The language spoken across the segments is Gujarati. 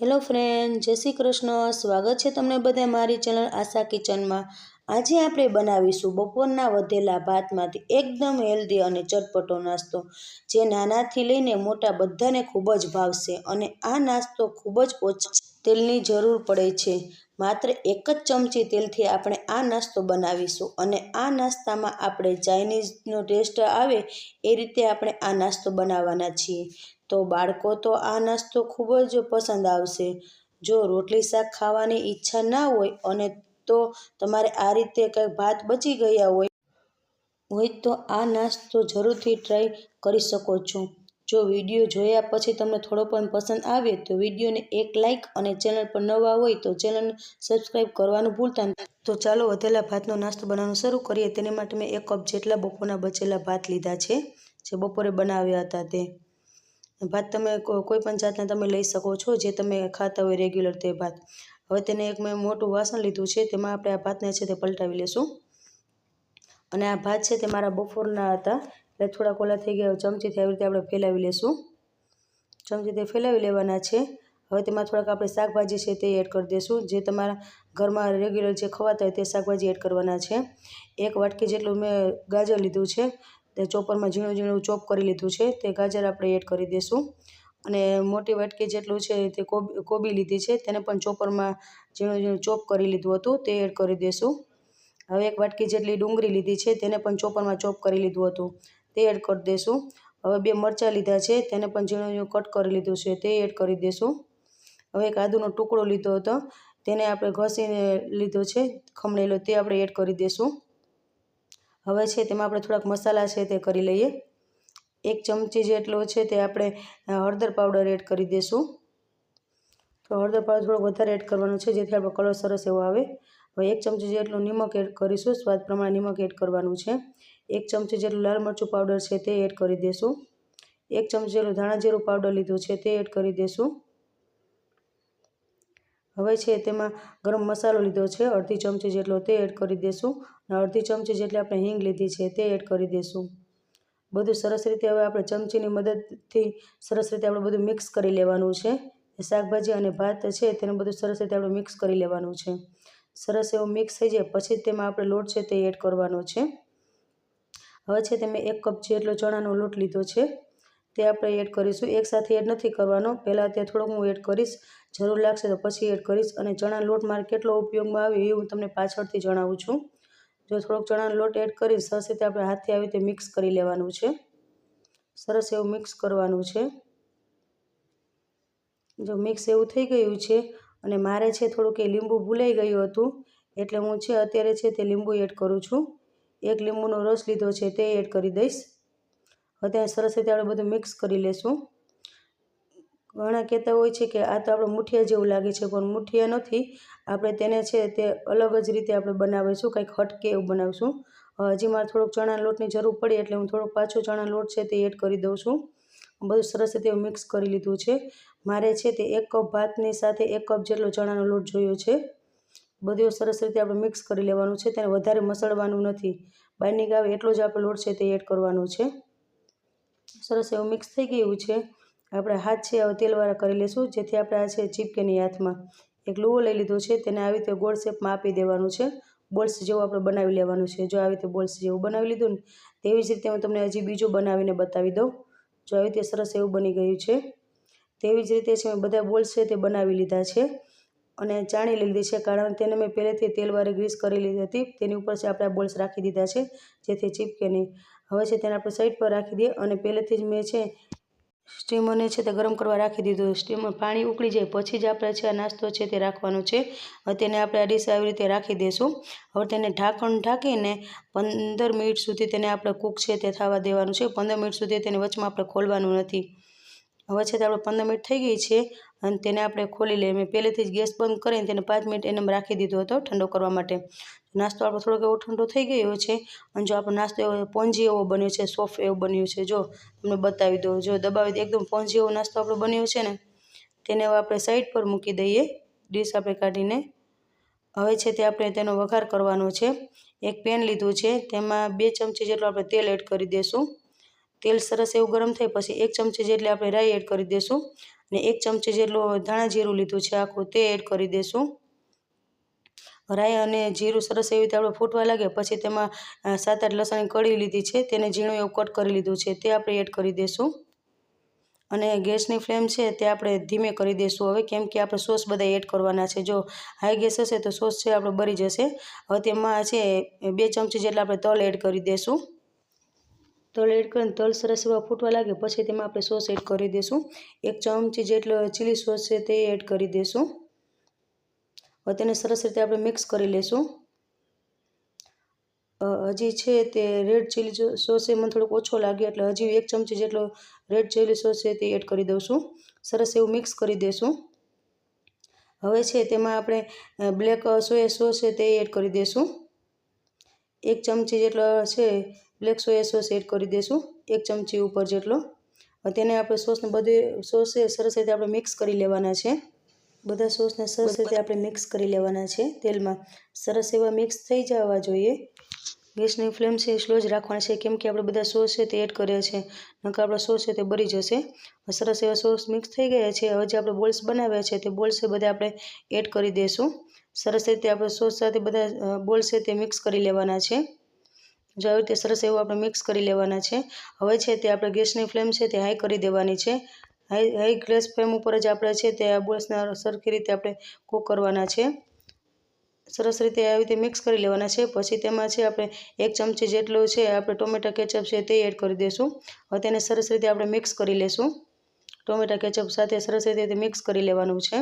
હેલો ફ્રેન્ડ, જય શ્રી કૃષ્ણ. સ્વાગત છે તમને બધા મારી ચેનલ આશા કિચનમાં. આજે આપણે બનાવીશું બપોરના વધેલા ભાતમાંથી એકદમ હેલ્ધી અને ચટપટો નાસ્તો, જે નાનાથી લઈને મોટા બધાને ખૂબ જ ભાવશે અને આ નાસ્તો ખૂબ જ ઓછા તેલની જરૂર પડે છે. માત્ર એક જ ચમચી તેલથી આપણે આ નાસ્તો બનાવીશું અને આ નાસ્તામાં આપણે ચાઇનીઝનો ટેસ્ટ આવે એ રીતે આપણે આ નાસ્તો બનાવવાના છીએ. તો બાળકો તો આ નાસ્તો ખૂબ જ પસંદ આવશે. જો રોટલી શાક ખાવાની ઈચ્છા ના હોય અને તો તમારે આ રીતે કંઈક ભાત બચી ગયા હોય હોય તો આ નાસ્તો જરૂરથી ટ્રાય કરી શકો છો. જો વીડિયો જોયા પછી તમને થોડો પણ પસંદ આવે તો વિડીયોને એક લાઇક અને ચેનલ પર નવા હોય તો ચેનલને સબસ્ક્રાઈબ કરવાનું ભૂલતા નહીં તો ચાલો વધેલા ભાતનો નાસ્તો બનાવવાનું શરૂ કરીએ. તેને માટે મેં એક કપ જેટલા બપોરના બચેલા ભાત લીધા છે, જે બપોરે બનાવ્યા હતા તે. ભાત તમે કોઈ પણ જાતના તમે લઈ શકો છો, જે તમે ખાતા હોય રેગ્યુલર તે ભાત. હવે તેને એક મેં મોટું વાસણ લીધું છે, તેમાં આપણે આ ભાતને છે તે પલટાવી લેશું. અને આ ભાત છે તે મારા બપોરના હતા, એટલે થોડા કોલા થઈ ગયા ચમચીથી આવી રીતે આપણે ફેલાવી લેશું. ચમચીથી ફેલાવી લેવાના છે. હવે તેમાં થોડાક આપણે શાકભાજી છે તે એડ કરી દઈશું જે તમારા ઘરમાં રેગ્યુલર જે ખવાતા હોય તે શાકભાજી એડ કરવાના છે. એક વાટકી જેટલું મેં ગાજર લીધું છે તે ચોપરમાં ઝીણું ઝીણું ચોપ કરી લીધું છે. તે ગાજર આપણે એડ કરી દઈશું અને મોટી વાટકી જેટલું છે તે કોબી કોબી લીધી છે. તેને પણ ચોપરમાં ઝીણું ઝીણું ચોપ કરી લીધું હતું. તે એડ કરી દઈશું હવે એક વાટકી જેટલી ડુંગળી લીધી છે, તેને પણ ચોપરમાં ચોપ કરી લીધું હતું. તે એડ કરી દઈશું હવે બે મરચાં લીધા છે, તેને પણ ઝીણું ઝીણું કટ કરી લીધું છે. તે એડ કરી દઈશું હવે એક આદુનો ટુકડો લીધો હતો. તેને આપણે ઘસીને લીધો છે, ખમણેલો. તે આપણે એડ કરી દઈશું હવે છે તેમાં આપણે થોડાક મસાલા છે તે કરી લઈએ. એક ચમચી જેટલો છે તે આપણે હળદર પાવડર એડ કરી દઈશું તો હળદર પાવડર થોડો વધારે એડ કરવાનો છે, જેથી આપણો કલર સરસ એવો આવે. હવે એક ચમચી જેટલું નિમક એડ કરીશું, સ્વાદ પ્રમાણે નિમક એડ કરવાનું છે. એક ચમચી જેટલું લાલ મરચું પાવડર છે તે એડ કરી દઈશું એક ચમચી જેટલું ધાણા જીરું પાવડર લીધું છે તે એડ કરી દઈશું હવે છે તેમાં ગરમ મસાલો લીધો છે. અડધી ચમચી જેટલો તે એડ કરી દઈશું અને અડધી ચમચી જેટલી આપણે હિંગ લીધી છે તે એડ કરી દઈશું બધું સરસ રીતે હવે આપણે ચમચીની મદદથી સરસ રીતે આપણે બધું મિક્સ કરી લેવાનું છે. શાકભાજી અને ભાત છે તેને બધું સરસ રીતે આપણે મિક્સ કરી લેવાનું છે. સરસ એવું મિક્સ થઈ જાય પછી તેમાં આપણે લોટ છે તે એડ કરવાનો છે. હવે છે તે મેં એક કપ જેટલો ચણાનો લોટ લીધો છે. તે આપણે એડ કરીશું. એકસાથે એડ નથી કરવાનો. પહેલાં ત્યાં થોડોક હું એડ કરીશ. જરૂર લાગશે તો પછી એડ કરીશ. અને ચણા લોટ મારે કેટલો ઉપયોગમાં આવે એ હું તમને પાછળથી જણાવું છું. જો થોડોક ચણાનો લોટ એડ કરી સરસ રીતે આપણે હાથથી આવી રીતે મિક્સ કરી લેવાનું છે. સરસ એવું મિક્સ કરવાનું છે. જો મિક્સ એવું થઈ ગયું છે અને મારે છે થોડુંક એ લીંબુ ભૂલાઈ ગયું હતું, એટલે હું છે અત્યારે છે તે લીંબુ એડ કરું છું. એક લીંબુનો રસ લીધો છે તે એડ કરી દઈશ. અત્યારે સરસ રીતે આપણે બધું મિક્સ કરી લેશું. ઘણા કહેતા હોય છે કે આ તો આપણે મુઠિયા જેવું લાગે છે, પણ મુઠિયા નથી. આપણે તેને છે તે અલગ જ રીતે આપણે બનાવીશું, કંઈક હટકે એવું બનાવીશું. હજી મારે થોડોક ચણા લોટની જરૂર પડી એટલે હું થોડોક પાછો ચણા લોટ છે તે એડ કરી દઉં છું. બધું સરસ રીતે મિક્સ કરી લીધું છે. મારે છે તે એક કપ ભાતની સાથે એક કપ જેટલો ચણાનો લોટ જોયો છે. બધું સરસ રીતે આપણે મિક્સ કરી લેવાનું છે, તેને વધારે મસળવાનું નથી. બાઇન્ડિંગ આવે એટલો જ આપણે લોટ છે તે એડ કરવાનો છે. સરસ એવું મિક્સ થઈ ગયું છે. આપણે હાથ છે હવે તેલવાળા કરી લઈશું જેથી આપણે આ છે ચીપકે નહીં હાથમાં એક લુવો લઈ લીધો છે. તેને આવી રીતે ગોળ શેપમાં આપી દેવાનું છે. બોલ્સ જેવું આપણે બનાવી લેવાનું છે. જો આવી રીતે બોલ્સ જેવું બનાવી લીધું ને, તેવી જ રીતે હું તમને હજી બીજું બનાવીને બતાવી દઉં. જો આવી રીતે સરસ એવું બની ગયું છે, તેવી જ રીતે છે, મેં બધા બોલ્સ છે તે બનાવી લીધા છે. અને ચાણી લીધી છે કારણ તેને મેં પહેલેથી તેલવાળી ગ્રીસ કરી લીધી હતી. તેની ઉપર છે આપણે બોલ્સ રાખી દીધા છે, જેથી ચીપકે નહીં. હવે છે તેને આપણે સાઈડ પર રાખી દઈએ અને પહેલેથી જ મેં છે સ્ટીમરને છે તે ગરમ કરવા રાખી દીધું. સ્ટીમર પાણી ઉકળી જાય પછી જ આપણે છે આ નાસ્તો છે તે રાખવાનો છે. તેને આપણે આ ડીશ આવી રીતે રાખી દઈશું. હવે તેને ઢાંકણ ઢાંકીને પંદર મિનિટ સુધી તેને આપણે કૂક છે તે થવા દેવાનું છે. પંદર મિનિટ સુધી તેને વચમાં આપણે ખોલવાનું નથી. હવે છે તે આપણે પંદર મિનિટ થઈ ગઈ છે અને તેને આપણે ખોલી લઈએ. મેં પહેલેથી જ ગેસ બંધ કરીને તેને પાંચ મિનિટ એને રાખી દીધો હતો ઠંડો કરવા માટે. નાસ્તો આપણો થોડોક એવો ઠંડો થઈ ગયો છે. અને જો આપણો નાસ્તો એવો પોંજી એવો બન્યો છે, સોફ્ટ એવો બન્યો છે, જો તમને બતાવી દઉં. જો દબાવી એકદમ પોંજી એવો નાસ્તો આપણો બન્યો છે ને, તેને હવે આપણે સાઈડ પર મૂકી દઈએ. ડીશ આપણે કાઢીને. હવે છે તે આપણે તેનો વઘાર કરવાનો છે. એક પેન લીધું છે. તેમાં બે ચમચી જેટલું આપણે તેલ એડ કરી દઈશું તેલ સરસ એવું ગરમ થાય પછી એક ચમચી જેટલી આપણે રાઈ એડ કરી દઈશું અને એક ચમચી જેટલું ધાણા જીરું લીધું છે આખું તે એડ કરી દઈશું રાઈ અને જીરું સરસ એવી રીતે આપણે ફૂટવા લાગે પછી તેમાં સાત આઠ લસણની કળી લીધી છે તેને ઝીણું એવું કટ કરી લીધું છે તે આપણે એડ કરી દઈશું અને ગેસની ફ્લેમ છે તે આપણે ધીમે કરી દઈશું હવે કેમ કે આપણે સોસ બધા એડ કરવાના છે. જો હાઈ ગેસ હશે તો સોસ છે આપણે બળી જશે. હવે તેમાં છે બે ચમચી જેટલા આપણે તલ એડ કરી દઈશું તલ એડ કરીને તલ સરસ એવા ફૂટવા લાગે, પછી તેમાં આપણે સોસ એડ કરી દઈશું એક ચમચી જેટલો ચીલી સોસ છે તે એડ કરી દઈશું હવે તેને સરસ રીતે આપણે મિક્સ કરી લઈશું હજી છે તે રેડ ચીલી સોસ એ મને થોડોક ઓછો લાગ્યો, એટલે હજી એક ચમચી જેટલો રેડ ચીલી સોસ છે તે એડ કરી દઉં છું. સરસ એવું મિક્સ કરી દઈશું હવે છે તેમાં આપણે બ્લેક સોયા સોસ છે તે એડ કરી દઈશું એક ચમચી જેટલો છે બ્લેક સોયા સોસ એડ કરી દઈશું એક ચમચી ઉપર જેટલો. તેને આપણે સોસને બધે સોસ સરસ રીતે આપણે મિક્સ કરી લેવાના છે. બધા સોસને સરસ રીતે આપણે મિક્સ કરી લેવાના છે તેલમાં. સરસ એવા મિક્સ થઈ જવા જોઈએ. ગેસની ફ્લેમ છે સ્લો જ રાખવાની છે, કેમ કે આપણે બધા સોસ છે તે એડ કર્યા છે. નકર આપણો સોસ છે તે બળી જશે. સરસ એવા સોસ મિક્સ થઈ ગયા છે, હવે જે આપણે બોલ્સ બનાવ્યા છે તે બોલ્સ છે બધા આપણે એડ કરી દઈશું સરસ રીતે આપણે સોસ સાથે બધા બોલ્સ છે તે મિક્સ કરી લેવાના છે. જો આવી રીતે સરસ એવું આપણે મિક્સ કરી લેવાના છે. હવે છે તે આપણે ગેસની ફ્લેમ છે તે હાઈ કરી દેવાની છે. હાઈ હાઈ ગેસ ફ્લેમ ઉપર જ આપણે છે તે બોલ્સને સરખી રીતે આપણે કૂક કરવાના છે. સરસ રીતે આવી રીતે મિક્સ કરી લેવાના છે. પછી તેમાં છે આપણે એક ચમચી જેટલું છે આપણે ટોમેટો કેચઅપ છે તે એડ કરી દઈશું હવે તેને સરસ રીતે આપણે મિક્સ કરી લઈશું ટોમેટા કેચઅપ સાથે સરસ રીતે મિક્સ કરી લેવાનું છે.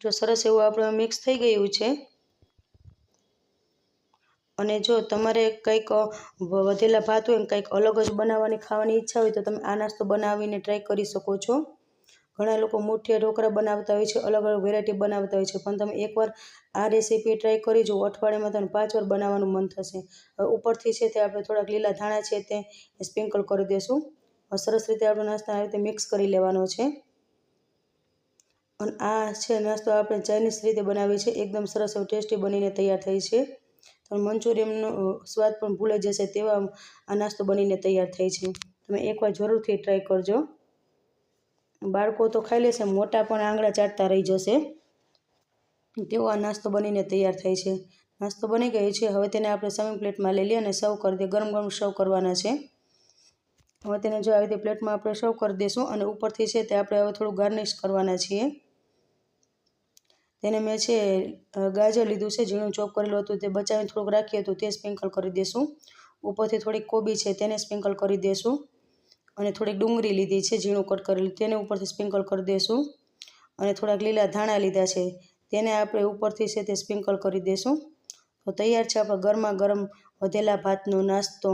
જો સરસ એવું આપણે મિક્સ થઈ ગયું છે અને જો તમારે કંઈક વધેલા ભાત હોય કંઈક અલગ જ બનાવવાની ખાવાની ઈચ્છા હોય તો તમે આ નાસ્તો બનાવીને ટ્રાય કરી શકો છો. ઘણા લોકો મુઠિયા, ઢોકળા બનાવતા હોય છે, અલગ અલગ વેરાયટી બનાવતા હોય છે, પણ તમે એકવાર આ રેસીપી ટ્રાય કરી જુઓ અઠવાડિયામાં તમને પાંચ વાર બનાવવાનું મન થશે. ઉપરથી છે તે આપણે થોડાક લીલા ધાણા છે તે સ્પ્રિંકલ કરી દઈશું સરસ રીતે આપણો નાસ્તો આ રીતે મિક્સ કરી લેવાનો છે. અને આ છે નાસ્તો આપણે ચાઇનીઝ રીતે બનાવીએ છીએ, એકદમ સરસ ટેસ્ટી બનીને તૈયાર થઈ છે. તો મંચુરિયનનો સ્વાદ પણ ભૂલાઈ જશે તેવા આ નાસ્તો બનીને તૈયાર થાય છે. તમે એકવાર જરૂરથી ટ્રાય કરજો. બાળકો તો ખાઈ લેશે, મોટા પણ આંગળા ચાટતા રહી જશે. તેવો આ નાસ્તો બનીને તૈયાર થાય છે. નાસ્તો બની ગયો છે. હવે તેને આપણે સર્વિંગ પ્લેટમાં લઈ લઈએ અને સર્વ કરી દઈએ ગરમ ગરમ સર્વ કરવાના છે. હવે તેને જો આવી રીતે પ્લેટમાં આપણે સર્વ કરી દઈશું અને ઉપરથી છે તે આપણે હવે થોડું ગાર્નિશ કરવાના છીએ. તેને મેં છે ગાજર લીધું છે, ઝીણું ચોપ કરેલું હતું, તે બચાવીને થોડુંક રાખ્યું હતું તે સ્પ્રિંકલ કરી દઈશું ઉપરથી થોડીક કોબી છે તેને સ્પ્રિંકલ કરી દઈશું અને થોડીક ડુંગળી લીધી છે, ઝીણું કટ કરેલું, તેને ઉપરથી સ્પ્રિંકલ કરી દઈશું અને થોડાક લીલા ધાણા લીધા છે, તેને આપણે ઉપરથી છે તે સ્પ્રિંકલ કરી દઈશું તો તૈયાર છે આપણે ગરમા ગરમ વધેલા ભાતનો નાસ્તો.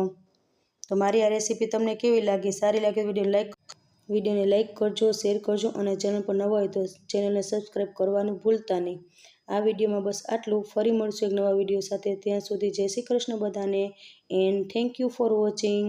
તો મારી આ રેસીપી તમને કેવી લાગી? સારી લાગી વીડિયો લાઈક વિડીયોને લાઇક કરજો, શેર કરજો અને ચેનલ પર નવા હોય તો ચેનલને સબસ્ક્રાઈબ કરવાનું ભૂલતા નહીં. આ વિડીયોમાં બસ આટલું. ફરી મળશું એક નવા વીડિયો સાથે. ત્યાં સુધી જય શ્રી કૃષ્ણ બધાને. And thank you for watching.